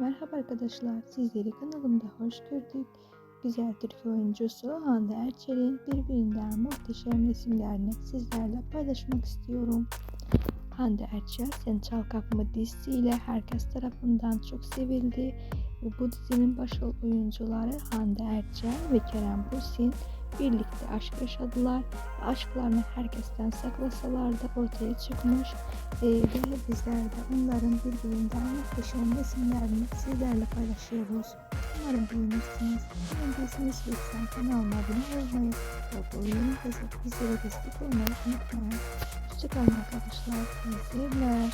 Merhaba arkadaşlar, sizleri kanalımda hoş gördük. Güzel Türk oyuncusu Hande Erçel'in birbirinden muhteşem resimlerini sizlerle paylaşmak istiyorum. Hande Erçel Sen Çal Kapma dizisiyle herkes tarafından çok sevildi. Ve bu dizinin başrol oyuncuları Hande Erçel ve Kerem Bürsin birlikte aşk yaşadılar. Ve aşklarını herkesten saklasalar da ortaya çıkmış. Ee, ve bizler de onların birbirinden muhteşem resimlerini sizlerle paylaşıyoruz. Umarım beğenirsiniz. Beğendiyseniz lütfen kanalıma abone olmayı ve bu yeni bizlere destek olmayı unutmayın. Hoşçakalın arkadaşlar. İyi seyirler.